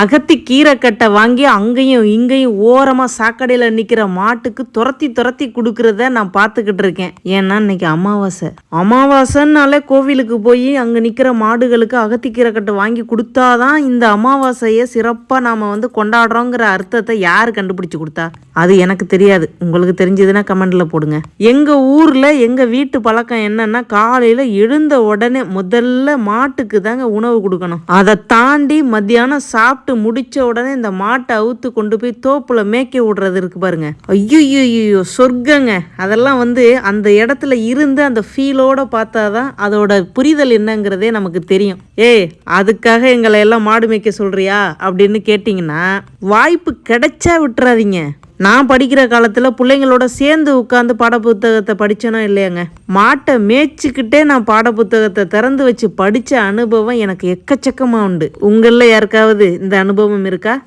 அகத்தி கீரை கட்டை வாங்கி அங்கேயும் இங்கேயும் ஓரமாக சாக்கடையில் நிற்கிற மாட்டுக்கு துரத்தி துரத்தி கொடுக்கறத நான் பார்த்துக்கிட்டு இருக்கேன். ஏன்னா இன்னைக்கு அமாவாசை. அமாவாசைன்னாலே கோவிலுக்கு போய் அங்கே நிற்கிற மாடுகளுக்கு அகத்தி கீரை கட்டை வாங்கி கொடுத்தாதான் இந்த அமாவாசையை சிறப்பாக நாம் வந்து கொண்டாடுறோங்கிற அர்த்தத்தை யார் கண்டுபிடிச்சி கொடுத்தா? அது எனக்கு தெரியாது. உங்களுக்கு தெரிஞ்சதுன்னா கமெண்டில் போடுங்க. எங்கள் ஊரில் எங்கள் வீட்டு பழக்கம் என்னன்னா காலையில் எழுந்த உடனே முதல்ல மாட்டுக்கு தாங்க உணவு கொடுக்கணும். அதை தாண்டி மத்தியானம் சாப்பிட்டு முடிச்ச உடனே இந்த மாட்டை அவுத்து கொண்டு போய் தோப்பில் மேய்க்க விடுறது இருக்கு பாருங்க. ஐயோ சொர்க்கங்க. அதெல்லாம் வந்து அந்த இடத்துல இருந்து அந்த ஃபீலோட பார்த்தாதான் அதோட புரிதல் என்னங்கிறதே நமக்கு தெரியும். ஏய் அதுக்காக எங்களை எல்லாம் மாடு மேய்க்க சொல்றியா? அப்படின்னு கேட்டிங்கன்னா வாய்ப்பு கிடைச்சா விட்டுறாதீங்க. நான் படிக்கிற காலத்தில் பிள்ளைங்களோட சேர்ந்து உட்காந்து பாடப்புத்தகத்தை படித்தேனோ இல்லையாங்க? மாட்டை மேய்ச்சிக்கிட்டே நான் பாடப்புத்தகத்தை திறந்து வச்சு படித்த அனுபவம் எனக்கு எக்கச்சக்கமாக உண்டு. உங்களில் யாருக்காவது இந்த அனுபவம் இருக்கா?